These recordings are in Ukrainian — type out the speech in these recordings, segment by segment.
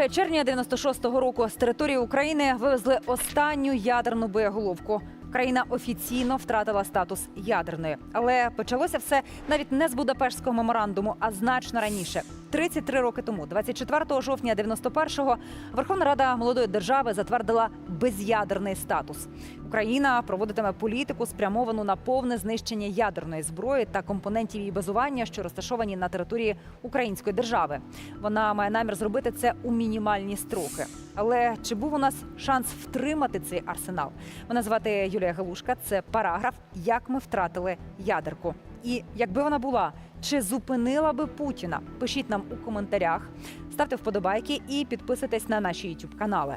2 червня 96-го року з території України вивезли останню ядерну боєголовку. Країна офіційно втратила статус ядерної, але почалося все навіть не з Будапештського меморандуму, а значно раніше. 33 роки тому, 24 жовтня 91-го, Верховна Рада молодої держави затвердила без'ядерний статус. Україна проводитиме політику, спрямовану на повне знищення ядерної зброї та компонентів її базування, що розташовані на території української держави. Вона має намір зробити це у мінімальні строки. Але чи був у нас шанс втримати цей арсенал? Мене звати Юлія Галушка. Це параграф Як ми втратили ядерку. І якби вона була, чи зупинила би Путіна? Пишіть нам у коментарях, ставте вподобайки і підписуйтесь на наші youtube канали.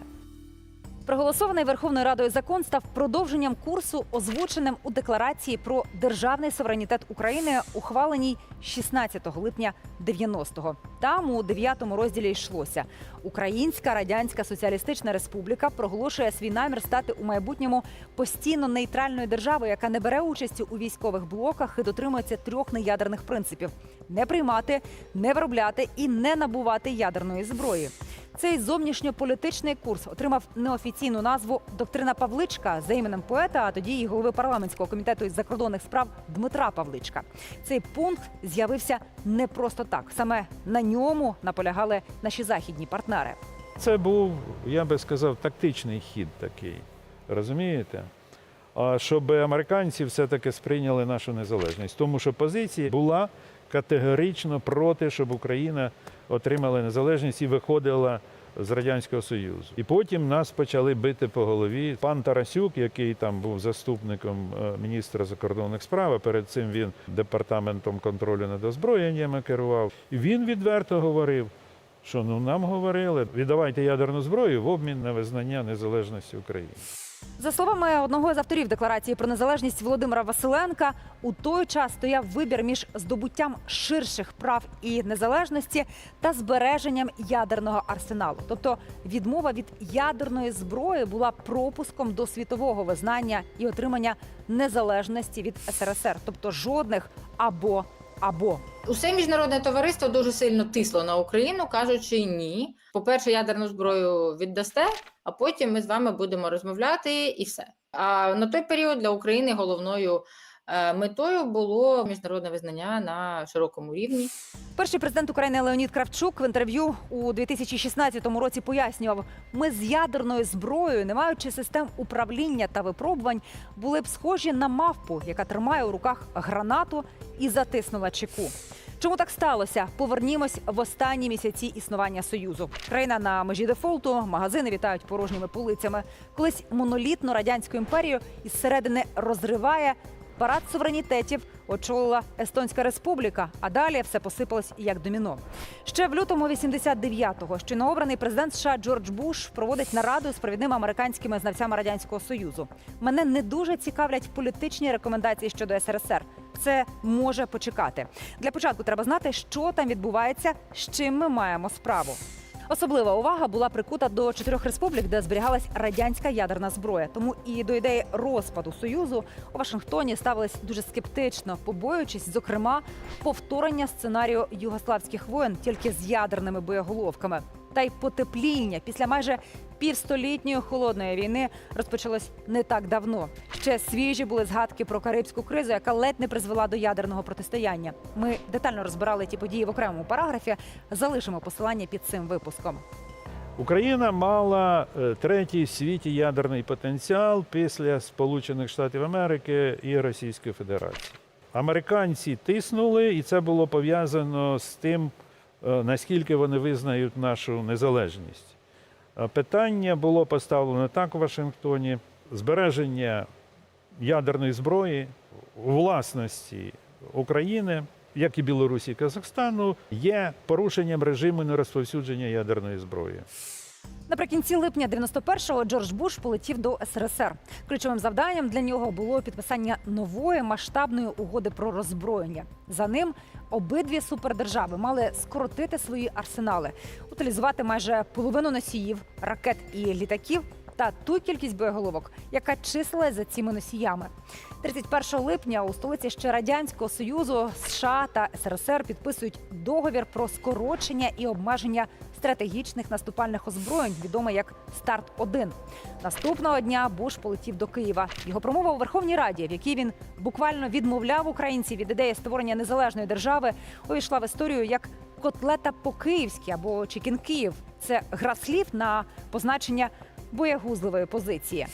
Проголосований Верховною Радою закон став продовженням курсу, озвученим у декларації про державний суверенітет України, ухваленій 16 липня 90-го. Там у 9 розділі йшлося: Українська Радянська Соціалістична Республіка проголошує свій намір стати у майбутньому постійно нейтральною державою, яка не бере участі у військових блоках і дотримується трьох неядерних принципів: не приймати, не виробляти і не набувати ядерної зброї. Цей зовнішньополітичний курс отримав неофіційну назву Доктрина Павличка за іменем поета, а тоді і голови парламентського комітету із закордонних справ Дмитра Павличка. Цей пункт з'явився не просто так. Саме на ньому наполягали наші західні партнери. Це був, я би сказав, тактичний хід такий. Розумієте? А щоб американці все-таки сприйняли нашу незалежність. Тому що позиція була категорично проти, щоб Україна отримала незалежність і виходила з Радянського Союзу. І потім нас почали бити по голові. Пан Тарасюк, який там був заступником е, міністра закордонних справ, а перед цим він департаментом контролю над озброєннями керував. І він відверто говорив, що ну нам говорили, віддавайте ядерну зброю в обмін на визнання незалежності України. За словами одного з авторів декларації про незалежність Володимира Василенка, у той час стояв вибір між здобуттям ширших прав і незалежності та збереженням ядерного арсеналу. Тобто відмова від ядерної зброї була пропуском до світового визнання і отримання незалежності від СРСР, тобто жодних або або. Усе міжнародне товариство дуже сильно тисло на Україну, кажучи ні. По-перше, ядерну зброю віддасте, а потім ми з вами будемо розмовляти і все. А на той період для України головною метою було міжнародне визнання на широкому рівні. Перший президент України Леонід Кравчук в інтерв'ю у 2016 році пояснював: ми з ядерною зброєю, не маючи систем управління та випробувань, були б схожі на мавпу, яка тримає у руках гранату і затиснула чеку. Чому так сталося? Повернімось в останні місяці існування союзу. Країна на межі дефолту, магазини вітають порожніми полицями. Колись монолітну радянську імперію із середини розриває. Парад суверенітетів очолила Естонська республіка, а далі все посипалось як доміно. Ще в лютому 89-го щойнообраний президент США Джордж Буш проводить нараду з провідними американськими знавцями радянського союзу. Мене не дуже цікавлять політичні рекомендації щодо СРСР. Це може почекати. Для початку треба знати, що там відбувається, з чим ми маємо справу. Особлива увага була прикута до чотирьох республік, де зберігалась радянська ядерна зброя. Тому і до ідеї розпаду союзу у Вашингтоні ставились дуже скептично, побоюючись, зокрема, повторення сценарію югославських воєн тільки з ядерними боєголовками. Та й потепління після майже півстолітньої холодної війни розпочалось не так давно. Ще свіжі були згадки про карибську кризу, яка ледь не призвела до ядерного протистояння. Ми детально розбирали ті події в окремому параграфі. Залишимо посилання під цим випуском. Україна мала е, третій в світі ядерний потенціал після Сполучених Штатів Америки і Російської Федерації. Американці тиснули, і це було пов'язано з тим, наскільки вони визнають нашу незалежність. Е, Питання було поставлено так у Вашингтоні: збереження ядерної зброї у власності України, як і Білорусі і Казахстану, є порушенням режиму нерозповсюдження ядерної зброї. Наприкінці липня 91-го Джордж Буш полетів до СРСР. Ключовим завданням для нього було підписання нової масштабної угоди про роззброєння. За ним обидві супердержави мали скоротити свої арсенали, утилізувати майже половину носіїв, ракет і літаків. Та ту кількість боєголовок, яка числилась за цими носіями, 31 липня у столиці ще радянського союзу США та СРСР підписують договір про скорочення і обмеження стратегічних наступальних озброєнь, відомий як Старт 1 Наступного дня Буш полетів до Києва. Його промова у Верховній Раді, в якій він буквально відмовляв українців від ідеї створення незалежної держави, увійшла в історію як котлета по-київськи або Чікін Київ. Це гра слів на позначення боягузливої позиції.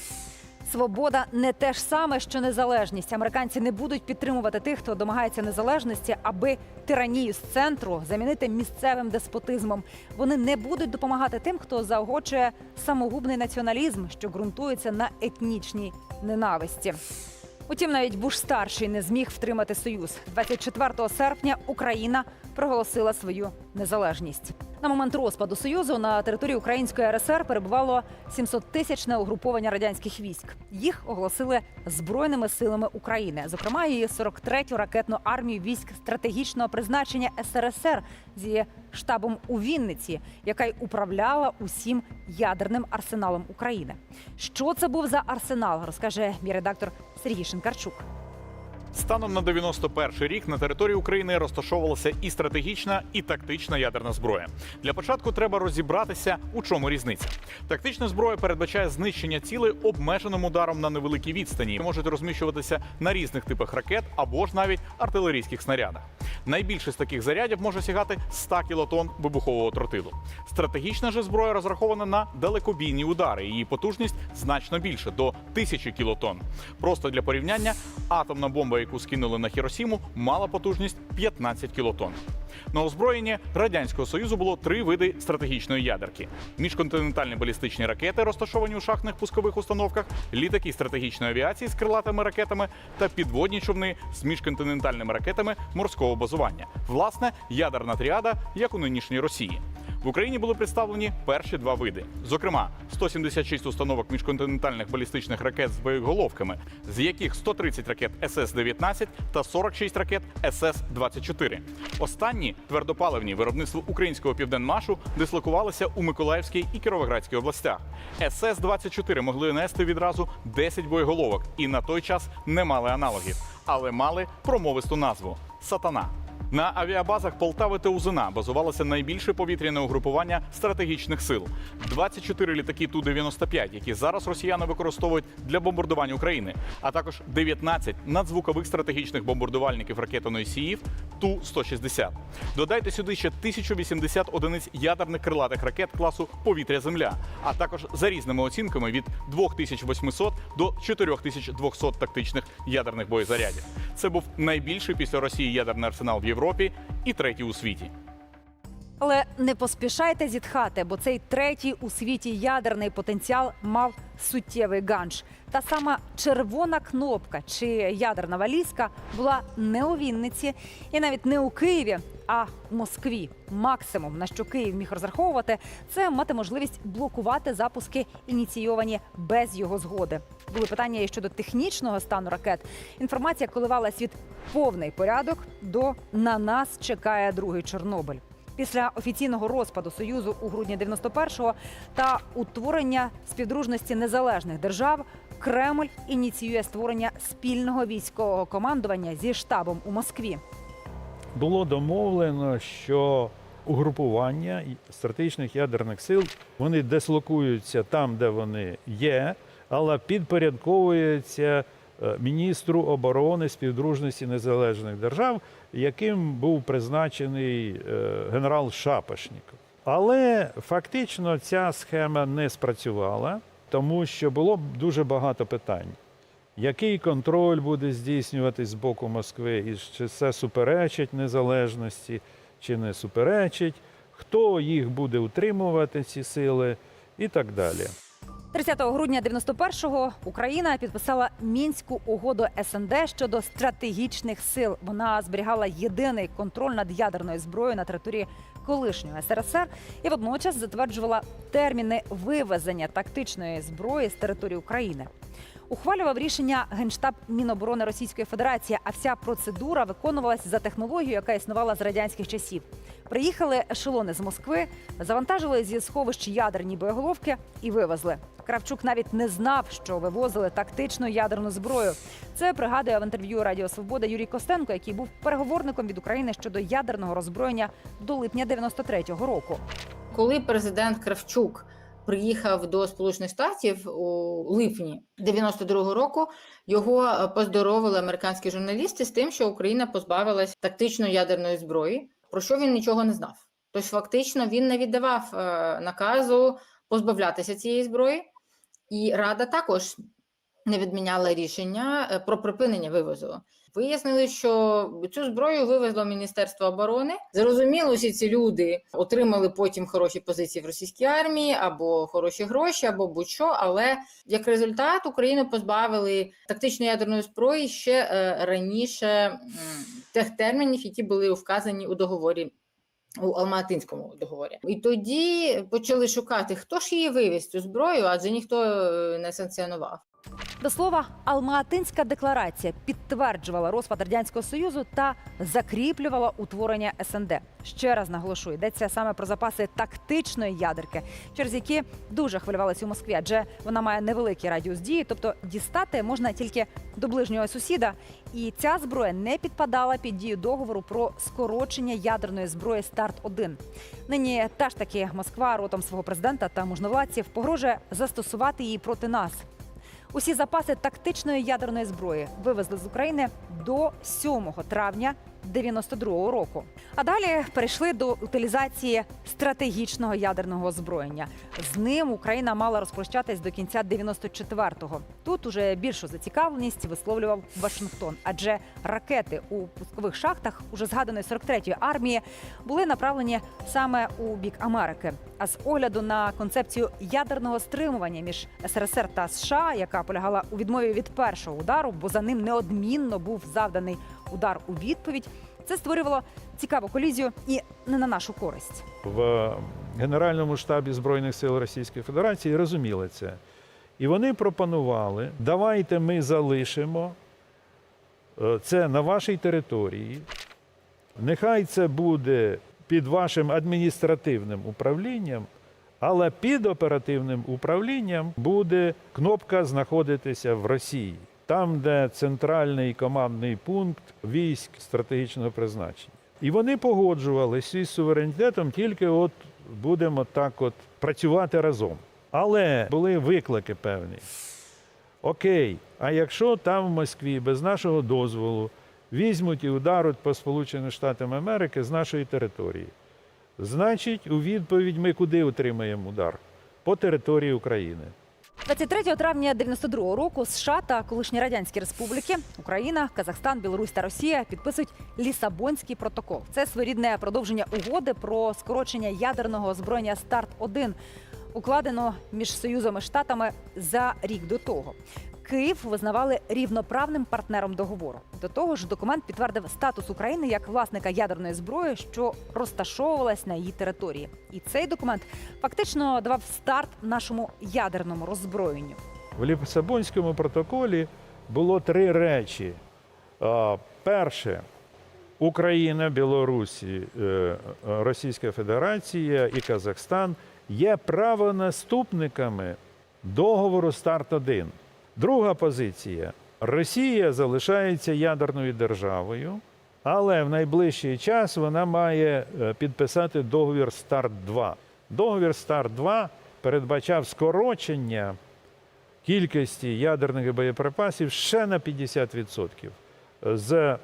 Свобода не те ж саме, що незалежність. Американці не будуть підтримувати тих, хто домагається незалежності, аби тиранію з центру замінити місцевим деспотизмом. Вони не будуть допомагати тим, хто заохочує самогубний націоналізм, що ґрунтується на етнічній ненависті. Утім, навіть Буш старший не зміг втримати союз. 24 серпня Україна проголосила свою незалежність. На момент розпаду союзу на території Української РСР перебувало 700-тисячне угруповання радянських військ. Їх оголосили збройними силами України, зокрема і 43-ю ракетну армію військ стратегічного призначення СРСР зі штабом у Вінниці, яка й управляла усім ядерним арсеналом України. Що це був за арсенал, розкаже мій редактор Сергій Шинкарчук. Станом на 91 рік на території України розташовувалася і стратегічна, і тактична ядерна зброя. Для початку треба розібратися, у чому різниця. Тактична зброя передбачає знищення цілей обмеженим ударом на невеликій відстані. Можуть розміщуватися на різних типах ракет або ж навіть артилерійських снарядах. Найбільше з таких зарядів може сягати 100 кілотон вибухового тротилу. Стратегічна же зброя розрахована на далекобійні удари. Її потужність значно більше до 1000 кілотон. Просто для порівняння, атомна бомба, яку скинули на Хіросіму, мала потужність 15 кілотон. На озброєнні радянського союзу було три види стратегічної ядерки: міжконтинентальні балістичні ракети, розташовані у шахтних пускових установках, літаки стратегічної авіації з крилатими ракетами та підводні човни з міжконтинентальними ракетами морського базування. Власне, ядерна тріада, як у нинішній Росії. В Україні були представлені перші два види. Зокрема, 176 установок міжконтинентальних балістичних ракет з боєголовками, з яких 130 ракет СС-19 та 46 ракет СС-24. Останні твердопаливні виробництво українського південмашу дислокувалися у Миколаївській і Кіровоградській областях. СС-24 могли нести відразу 10 боєголовок і на той час не мали аналогів, але мали промовисту назву Сатана. На авіабазах Полтави та Узина базувалося найбільше повітряне угрупування стратегічних сил 24 літаки Ту-95, які зараз росіяни використовують для бомбардування України, а також 19 надзвукових стратегічних бомбардувальників ракетоносіїв Ту-160. Додайте сюди ще 1080 одиниць ядерних крилатих ракет класу повітря-земля, а також за різними оцінками від 2800 до 4200 тактичних ядерних боєзарядів. Це був найбільший після Росії ядерний арсенал в Європі і третій у світі. Але не поспішайте зітхати, бо цей третій у світі ядерний потенціал мав суттєвий ганж. Та сама червона кнопка чи ядерна валізка була не у Вінниці і навіть не у Києві, а в Москві. Максимум на що Київ міг розраховувати, це мати можливість блокувати запуски, ініційовані без його згоди. Були питання і щодо технічного стану ракет. Інформація коливалась від повний порядок до на нас чекає другий Чорнобиль. Після офіційного розпаду союзу у грудні 91-го та утворення співдружності незалежних держав Кремль ініціює створення спільного військового командування зі штабом у Москві. було домовлено, що угрупування стратегічних ядерних сил вони дислокуються там, де вони є, але підпорядковуються е, міністру оборони співдружності незалежних держав, яким був призначений е, генерал Шапошніков. Але фактично ця схема не спрацювала, тому що було дуже багато питань. Який контроль буде здійснюватись з боку Москви, і чи це суперечить незалежності, чи не суперечить, хто їх буде утримувати, ці сили, і так далі. 30 грудня 91-го Україна підписала мінську угоду СНД щодо стратегічних сил. Вона зберігала єдиний контроль над ядерною зброєю на території колишнього СРСР і водночас затверджувала терміни вивезення тактичної зброї з території України. Ухвалював рішення генштаб Міноборони Російської Федерації, а вся процедура виконувалась за технологією, яка існувала з радянських часів. Приїхали ешелони з Москви, завантажили зі сховищ ядерні боєголовки і вивезли. Кравчук навіть не знав, що вивозили тактичну ядерну зброю. Це пригадує в інтерв'ю Радіо Свобода Юрій Костенко, який був переговорником від України щодо ядерного роззброєння до липня 93-го року. коли президент Кравчук приїхав до Сполучених Штатів у липні 92-го року, його е, поздоровили американські журналісти з тим, що Україна позбавилась тактичної ядерної зброї, про що він нічого не знав. Тож, фактично, він не віддавав е, наказу позбавлятися цієї зброї, і Рада також не відміняла рішення е, про припинення вивозу. Вияснили, що цю зброю вивезло Міністерство оборони. Зрозуміло, всі ці люди отримали потім хороші позиції в російській армії або хороші гроші, або будь-що. Але як результат Україну позбавили тактичної ядерної зброї ще е, раніше тих термінів, які були вказані у договорі. У Алматинському договорі, і тоді почали шукати, хто ж її вивіз цю зброю, адже ніхто е, не санкціонував. До слова, Алма-Атинська декларація підтверджувала розпад радянського союзу та закріплювала утворення СНД. Ще раз наголошую, йдеться саме про запаси тактичної ядерки, через які дуже хвилювалися у Москві, адже вона має невеликий радіус дії, тобто дістати можна тільки до ближнього сусіда. І ця зброя не підпадала під дію договору про скорочення ядерної зброї Старт 1 Нині та ж таки Москва ротом свого президента та можновладців погрожує застосувати її проти нас. Усі запаси тактичної ядерної зброї вивезли з України до 7 травня 92-го року. А далі перейшли до утилізації стратегічного ядерного озброєння. З ним Україна мала розпрощатись до кінця 94-го. Тут уже більшу зацікавленість висловлював Вашингтон, адже ракети у пускових шахтах уже згаданої 43-ї армії були направлені саме у бік Америки. А з огляду на концепцію ядерного стримування між СРСР та США, яка полягала у відмові від першого удару, бо за ним неодмінно був завданий удар у відповідь. Це створювало цікаву колізію і не на нашу користь. в Генеральному штабі Збройних сил Російської Федерації розуміли це. І вони пропонували: давайте ми залишимо е, це на вашій території. Нехай це буде під вашим адміністративним управлінням, але під оперативним управлінням буде кнопка знаходитися в Росії, там, де центральний командний пункт військ стратегічного призначення. І вони погоджувалися із суверенітетом, тільки от будемо так от працювати разом. Але були виклики певні. Окей, а якщо там в Москві без нашого дозволу візьмуть і ударуть по Сполучених Штатам Америки з нашої території, значить, у відповідь ми куди отримаємо удар? По території України. 23 травня 92 року США та колишні радянські республіки Україна, Казахстан, Білорусь та Росія підписують Лісабонський протокол. Це своєрідне продовження угоди про скорочення ядерного озброєння Старт 1 укладено між союзом і штатами за рік до того. Київ визнавали рівноправним партнером договору. До того ж, документ підтвердив статус України як власника ядерної зброї, що розташовувалась на її території. І цей документ фактично давав старт нашому ядерному роззброєнню. В Лісабонському протоколі було три речі. Перше, Україна, Білорусі, е, Російська Федерація і Казахстан є правонаступниками договору Старт 1 Друга позиція: Росія залишається ядерною державою, але в найближчий час вона має е, підписати договір Старт 2 Договір Старт 2 передбачав скорочення кількості ядерних боєприпасів ще на 50%. З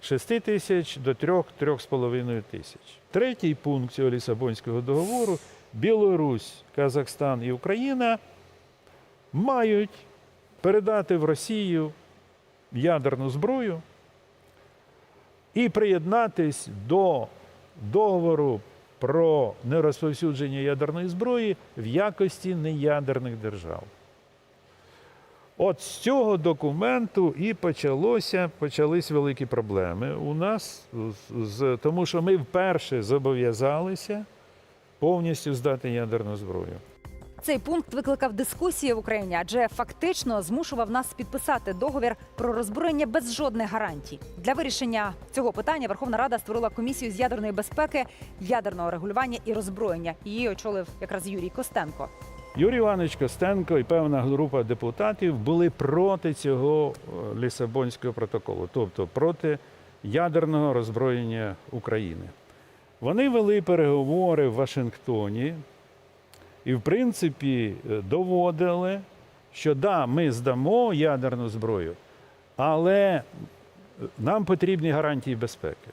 6 тисяч до 3-3,5 тисяч. Третій пункт цього Лісабонського договору Білорусь, Казахстан і Україна мають передати в Росію ядерну зброю і приєднатись до договору про нерозповсюдження ядерної зброї в якості неядерних держав. От з цього документу і почалося, почались великі проблеми у нас, з- тому що ми вперше зобов'язалися повністю здати ядерну зброю. Цей пункт викликав дискусії в Україні, адже фактично змушував нас підписати договір про роззброєння без жодних гарантій. Для вирішення цього питання Верховна Рада створила комісію з ядерної безпеки, ядерного регулювання і роззброєння. Її очолив якраз Юрій Костенко. Юрій Іванович Костенко і певна група депутатів були проти цього е, Лісабонського протоколу, тобто проти ядерного роззброєння України. Вони вели переговори в Вашингтоні і, в принципі, е, доводили, що да, ми здамо ядерну зброю, але нам потрібні гарантії безпеки.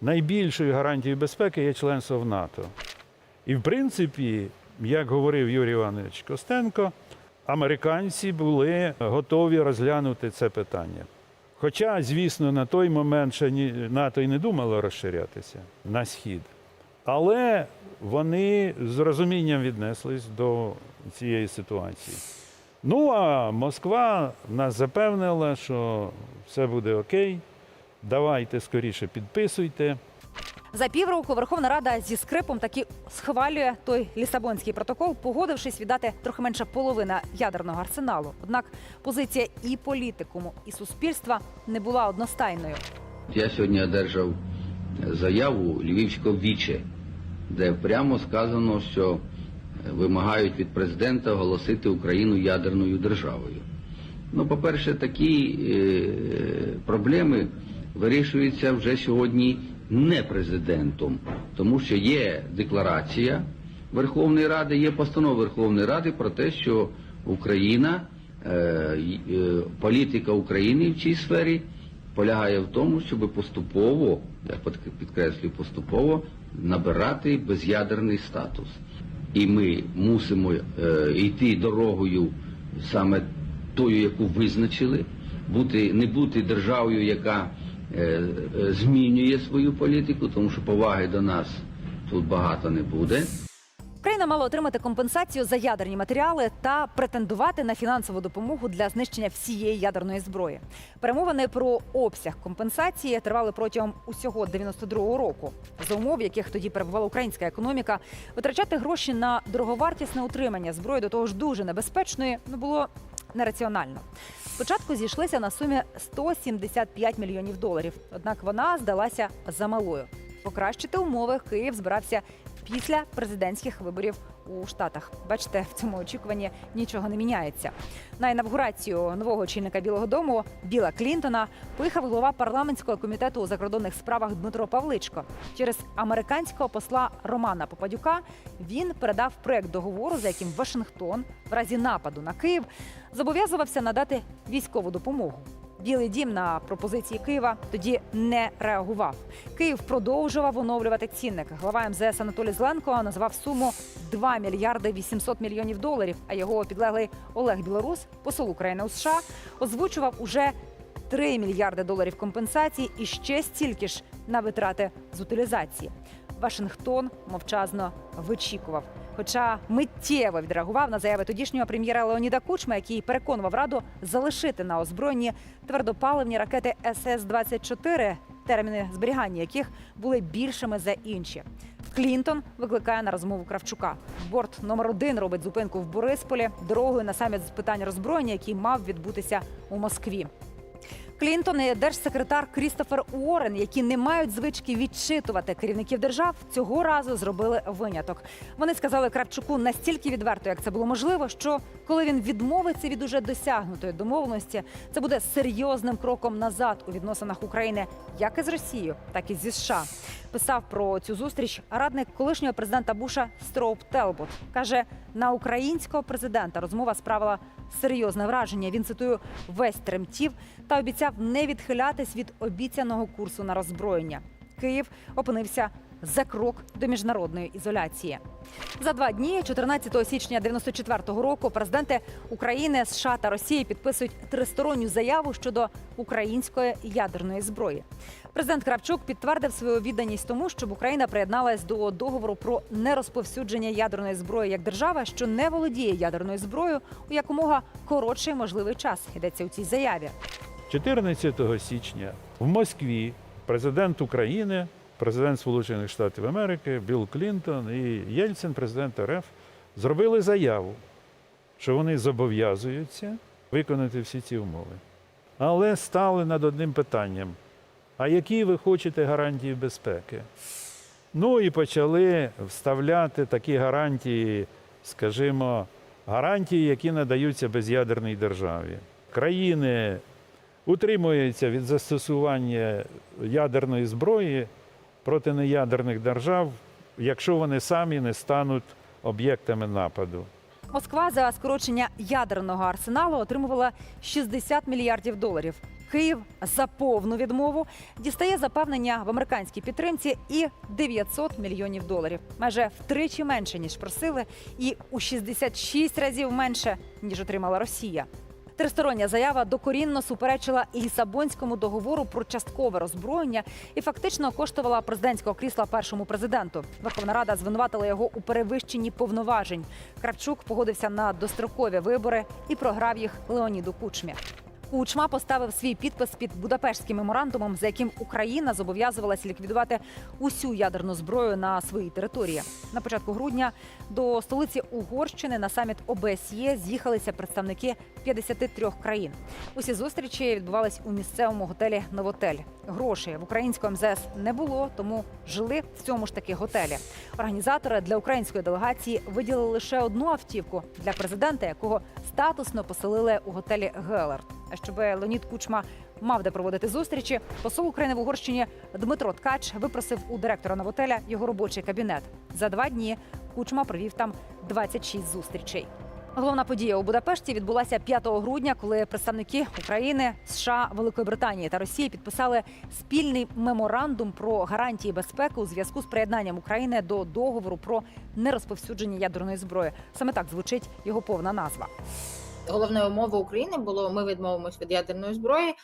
Найбільшою гарантією безпеки є членство в НАТО. І, в принципі, як говорив Юрій Іванович Костенко, американці були готові розглянути це питання. Хоча, звісно, на той момент ще НАТО і не думало розширятися на схід. Але вони з розумінням віднеслись до цієї ситуації. Ну а Москва нас запевнила, що все буде окей. Давайте скоріше підписуйте. За півроку Верховна Рада зі скрипом таки схвалює той лісабонський протокол, погодившись віддати трохи менше половина ядерного арсеналу. Однак позиція і політикуму, і суспільства не була одностайною. Я сьогодні одержав заяву Львівського віче, де прямо сказано, що вимагають від президента оголосити Україну ядерною державою. Ну, по-перше, такі е, проблеми вирішуються вже сьогодні не президентом, тому що є декларація Верховної Ради, є постанова Верховної Ради про те, що Україна, е, е, політика України в цій сфері полягає в тому, щоб поступово, я під- підкреслюю, поступово набирати без'ядерний статус. І ми мусимо е, йти дорогою саме тою, яку визначили, бути, не бути державою, яка е, е, змінює свою політику, тому що поваги до нас тут багато не буде. Україна мала отримати компенсацію за ядерні матеріали та претендувати на фінансову допомогу для знищення всієї ядерної зброї. Перемовини про обсяг компенсації тривали протягом усього 92-го року. За умов, в яких тоді перебувала українська економіка, витрачати гроші на дороговартісне утримання зброї до того ж дуже небезпечної ну було нераціонально. Спочатку зійшлися на сумі 175 мільйонів доларів, однак вона здалася замалою. Покращити умови Київ збирався після президентських виборів у Штатах. Бачите, в цьому очікуванні нічого не міняється. На інавгурацію нового очільника Білого Дому Біла Клінтона поїхав голова парламентського комітету у закордонних справах Дмитро Павличко. Через американського посла Романа Попадюка він передав проект договору, за яким Вашингтон в разі нападу на Київ зобов'язувався надати військову допомогу. Білий дім на пропозиції Києва тоді не реагував. Київ продовжував оновлювати цінник. Глава МЗС Анатолій Зеленко назвав суму 2 мільярди 800 мільйонів доларів. А його підлеглий Олег Білорус, посол України у США, озвучував уже 3 мільярди доларів компенсації і ще стільки ж на витрати з утилізації. Вашингтон мовчазно вичікував. Хоча миттєво відреагував на заяви тодішнього прем'єра Леоніда Кучма, який переконував раду залишити на озброєнні твердопаливні ракети СС-24, терміни зберігання яких були більшими за інші. Клінтон викликає на розмову Кравчука. Борт номер один робить зупинку в Борисполі дорогою на саміт з питань роззброєння, який мав відбутися у Москві. Клінтон і держсекретар Крістофер Уоррен, які не мають звички відчитувати керівників держав, цього разу зробили виняток. Вони сказали Кравчуку настільки відверто, як це було можливо, що коли він відмовиться від уже досягнутої домовленості, це буде серйозним кроком назад у відносинах України як із Росією, так і зі США. Писав про цю зустріч радник колишнього президента Буша Строуп Телбот. каже, на українського президента розмова справила серйозне враження. Він цитую весь тремтів та обіцяв не відхилятись від обіцяного курсу на роззброєння. Київ опинився за крок до міжнародної ізоляції. За два дні, 14 січня 94-го року, президенти України, США та Росії підписують тристоронню заяву щодо української ядерної зброї. Президент Кравчук підтвердив свою відданість тому, щоб Україна приєдналась до договору про нерозповсюдження ядерної зброї як держава, що не володіє ядерною зброєю у якомога коротший можливий час. Йдеться у цій заяві. 14 січня в Москві президент України, президент Сполучених Штатів Америки, Білл Клінтон і Єльцин, президент РФ, зробили заяву, що вони зобов'язуються виконати всі ці умови. Але стали над одним питанням: а які ви хочете гарантії безпеки? Ну і почали вставляти такі гарантії, скажімо, гарантії, які надаються без'ядерній державі. Країни утримуються від застосування ядерної зброї проти неядерних держав, якщо вони самі не стануть об'єктами нападу. Москва за скорочення ядерного арсеналу отримувала 60 мільярдів доларів. Київ за повну відмову дістає запевнення в американській підтримці і 900 мільйонів доларів. Майже втричі менше ніж просили, і у 66 разів менше ніж отримала Росія. Тристороння заява докорінно суперечила Лісабонському договору про часткове роззброєння і фактично коштувала президентського крісла першому президенту. Верховна Рада звинуватила його у перевищенні повноважень. Кравчук погодився на дострокові вибори і програв їх Леоніду Кучмі. Кучма поставив свій підпис під Будапештським меморандумом, за яким Україна зобов'язувалася ліквідувати усю ядерну зброю на своїй території. На початку грудня до столиці Угорщини на саміт ОБСЄ з'їхалися представники 53 країн. Усі зустрічі відбувались у місцевому готелі Новотель. Грошей в українського МЗС не було, тому жили в цьому ж таки готелі. Організатори для української делегації виділили лише одну автівку для президента, якого статусно поселили у готелі Гелерт. Щоб Леонід Кучма мав де проводити зустрічі, посол України в Угорщині Дмитро Ткач випросив у директора Новотеля його робочий кабінет. За два дні Кучма провів там 26 зустрічей. Головна подія у Будапешті відбулася 5 грудня, коли представники України, США, Великої Британії та Росії підписали спільний меморандум про гарантії безпеки у зв'язку з приєднанням України до договору про нерозповсюдження ядерної зброї. Саме так звучить його повна назва. Головною умовою України було ми відмовимось від ядерної зброї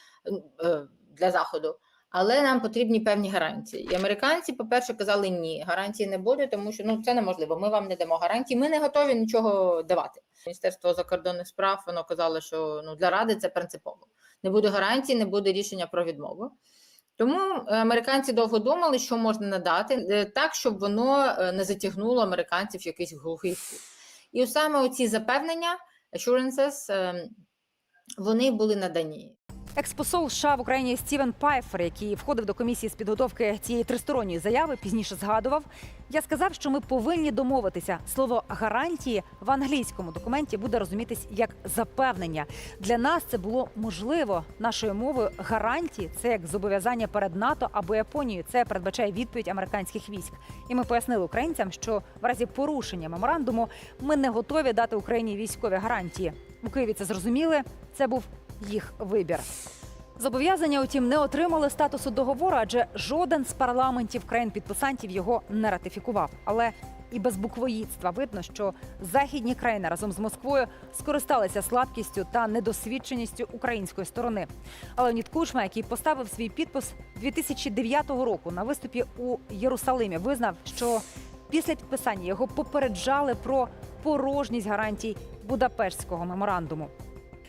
е, для заходу. Але нам потрібні певні гарантії. І американці, по-перше, казали ні, гарантії не буде, тому що ну це неможливо. Ми вам не дамо гарантії. Ми не готові нічого давати. Міністерство закордонних справ воно казало, що ну для ради це принципово. Не буде гарантій, не буде рішення про відмову. Тому е, американці довго думали, що можна надати е, так, щоб воно не затягнуло американців в якийсь глухий кут. І саме оці запевнення, assurances, е, вони були надані. Експосол США в Україні Стівен Пайфер, який входив до комісії з підготовки цієї тристоронньої заяви, пізніше згадував. Я сказав, що ми повинні домовитися. Слово гарантії в англійському документі буде розумітись як запевнення. Для нас це було можливо нашою мовою. Гарантії це як зобов'язання перед НАТО або Японією. Це передбачає відповідь американських військ. І ми пояснили українцям, що в разі порушення меморандуму ми не готові дати Україні військові гарантії. У Києві це зрозуміли. Це був їх вибір. Зобов'язання, утім, не отримали статусу договору, адже жоден з парламентів країн-підписантів його не ратифікував. Але і без буквоїдства видно, що західні країни разом з Москвою скористалися слабкістю та недосвідченістю української сторони. Але Леонід Кучма, який поставив свій підпис 2009 року на виступі у Єрусалимі, визнав, що після підписання його попереджали про порожність гарантій Будапештського меморандуму.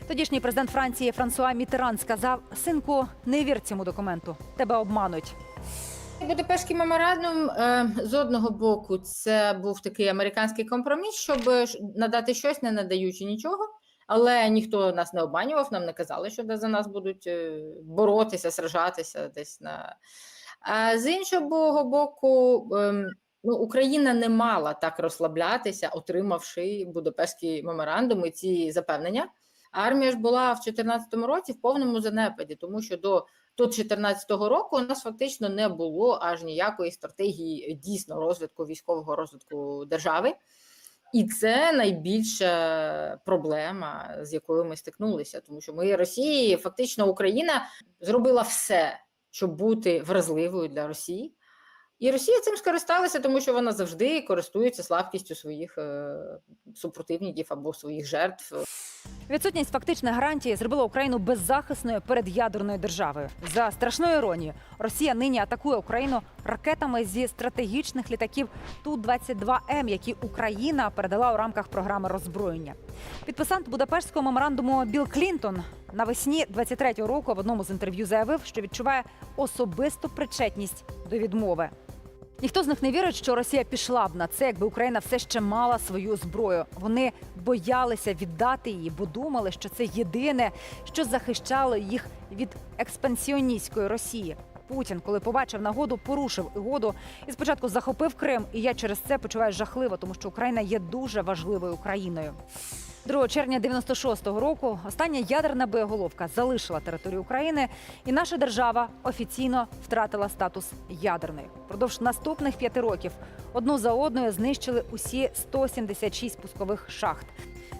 Тодішній президент Франції Франсуа Мітеран сказав: синку, не вір цьому документу, тебе обмануть. Будапештський меморандум е, з одного боку це був такий американський компроміс, щоб надати щось, не надаючи нічого. Але ніхто нас не обманював, нам не казали, що за нас будуть е, боротися, сражатися десь на. А з іншого бору, ем, ну, Україна не мала так розслаблятися, отримавши Будапештський меморандум і ці запевнення. Армія ж була в 2014 році в повному занепаді, тому що до до 2014 року у нас фактично не було аж ніякої стратегії дійсно розвитку військового розвитку держави. І це найбільша проблема, з якою ми стикнулися, тому що ми Росії, фактично, Україна зробила все, щоб бути вразливою для Росії. І Росія цим скористалася, тому що вона завжди користується слабкістю своїх е, супротивників або своїх жертв. Відсутність фактичних гарантій зробила Україну беззахисною перед ядерною державою. За страшною іронією, Росія нині атакує Україну ракетами зі стратегічних літаків Ту-22М, які Україна передала у рамках програми роззброєння. Підписант Будапештського меморандуму Білл Клінтон навесні 23-го року в одному з інтерв'ю заявив, що відчуває особисту причетність до відмови. Ніхто з них не вірить, що Росія пішла б на це, якби Україна все ще мала свою зброю. Вони боялися віддати її, бо думали, що це єдине, що захищало їх від експансіоністської Росії. Путін, коли побачив нагоду, порушив угоду і спочатку захопив Крим. І я через це почуваю жахливо, тому що Україна є дуже важливою країною. 2 червня 96-го року остання ядерна боєголовка залишила територію України, і наша держава офіційно втратила статус ядерної. Продовж наступних п'яти років одну за одною знищили усі 176 пускових шахт.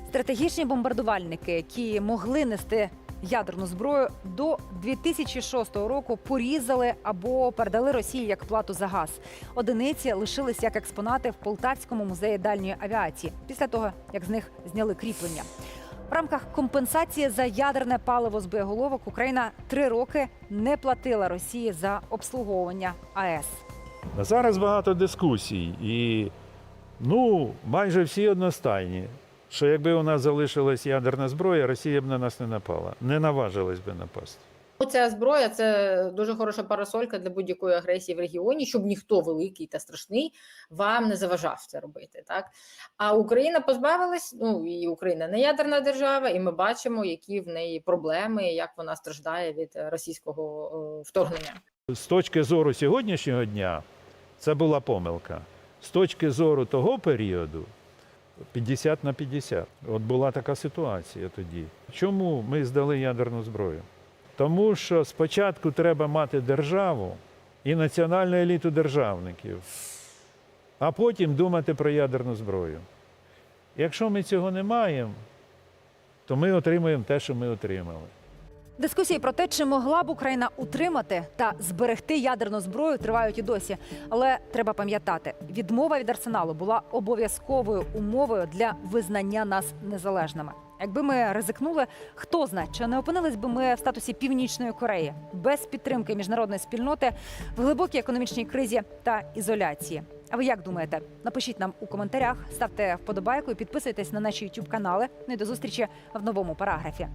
Стратегічні бомбардувальники, які могли нести ядерну зброю, до 2006 року порізали або передали Росії як плату за газ. Одиниці лишились як експонати в Полтавському музеї дальньої авіації після того, як з них зняли кріплення. В рамках компенсації за ядерне паливо з боєголовок Україна три роки не платила Росії за обслуговування АЕС. Зараз багато дискусій, і ну, майже всі одностайні, що якби у нас залишилась ядерна зброя, Росія б на нас не напала, не наважилась би напасти. Ну, Ця зброя це дуже хороша парасолька для будь-якої агресії в регіоні, щоб ніхто великий та страшний вам не заважав це робити. Так а Україна позбавилась. Ну і Україна не ядерна держава, і ми бачимо, які в неї проблеми, як вона страждає від російського е, вторгнення. З точки зору сьогоднішнього дня це була помилка. З точки зору того періоду 50 на 50. От була така ситуація тоді. Чому ми здали ядерну зброю? Тому що спочатку треба мати державу і національну еліту державників, а потім думати про ядерну зброю. Якщо ми цього не маємо, то ми отримуємо те, що ми отримали. Дискусії про те, чи могла б Україна утримати та зберегти ядерну зброю, тривають і досі. Але треба пам'ятати, відмова від арсеналу була обов'язковою умовою для визнання нас незалежними. Якби ми ризикнули, хто знає, чи не опинились би ми в статусі Північної Кореї без підтримки міжнародної спільноти в глибокій економічній кризі та ізоляції. А ви як думаєте? Напишіть нам у коментарях, ставте вподобайку і підписуйтесь на наші youtube канали. Ну і до зустрічі в новому параграфі.